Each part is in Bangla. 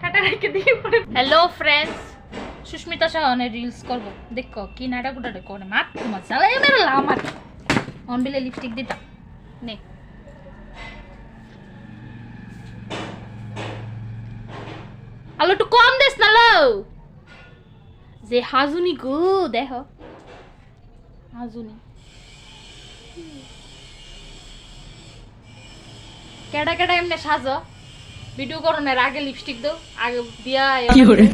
টাটা হ্যালো ফ্রেন্ডস সুস্মিতা সাহনের রিলস করব। দেখো, কি নাটক টাটক করে। মাত তোমার জ্বালাই বেরোলা আমার। অন বিলে লিপস্টিক দিতাম। নে। আলো একটু কম দেস না, লো। যে হাজুনি গো, দেখ। হাজুনি। কেডা কেডা এমনি সাজ? ভিডিও করণের আগে লিপস্টিক দাও। আগে দিয়া কি করে?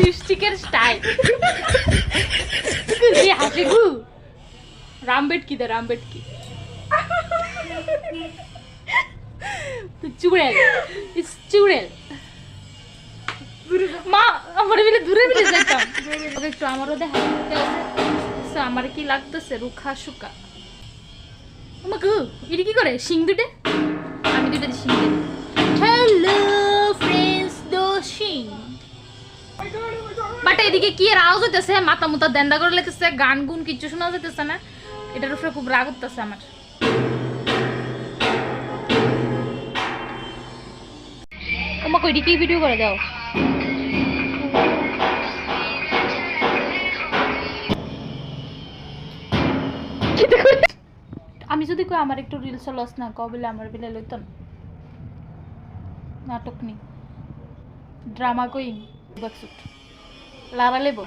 লিপস্টিকের স্টাইল যে হাসি গু রামবেট কি দে রামবেট কি? তো চুড়েল ইস চুড়েল। মা আমার বিলে দূরে বিলে যাইতাম। একটু আমারও দেখা সো আমার কি লাগতেছে? রুখা, শুকা। আমাকে এটা কি করে? শিং দুটে আমি দুটো শিং দিই। হ্যালো ফ্রেন্ডস দো শিং। বাট এদিকে কি আওয়াজ হইতেছে? মাথা মুতা দেন্দা করে লেগেছে গান গুন কিছু শোনা যেতেছে না। এটার উপরে খুব রাগ উঠতেছে আমার। আমাকে ওইদিকে ভিডিও করে দাও। আমি যদি কই আমার একটু রিলস লস না কবিলে আমার বিলে লইতন নাটক নি ড্রামা কই? বাকসুট লারা লেব?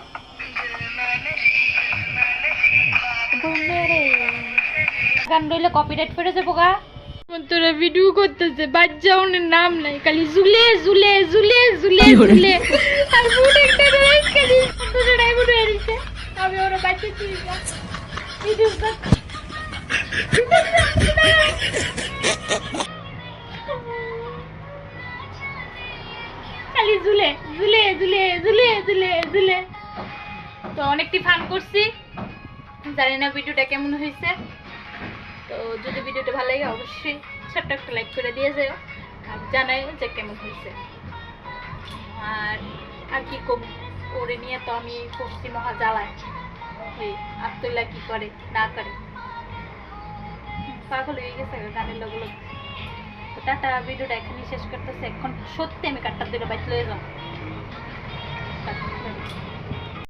গান রইলে কপিরাইট ফেটে যাব গা। তোরা ভিডিও করতেছে বাচ্চাওনের নাম নাই খালি জুলে জুলে জুলে জুলে কি? ঝুলে। আর বুট একটা খালি দুটো ডাইভুট হয়ে আমি ওরা বাচ্চা তুই ভিডিও খালি ঝুলে তো অনেকটি ফান করছি। জানি না ভিডিওটা কেমন হয়েছে। তো যদি ভিডিওটা ভালো লাগে, অবশ্যই ছোট্ট একটা লাইক করে দিয়ে যাও আর জানাই যে কেমন হয়েছে। আর আর কি কম? করে নিয়ে তো আমি করছি মহা জ্বালায় ওই কি করে? না করে। পাগল হয়ে গেছে গানের লোক লোক। তো টাটা ভিডিওটা এখানেই শেষ করতেছে। এখন সত্যি আমি কাটটা দুটো বাইক লয়ে যাও।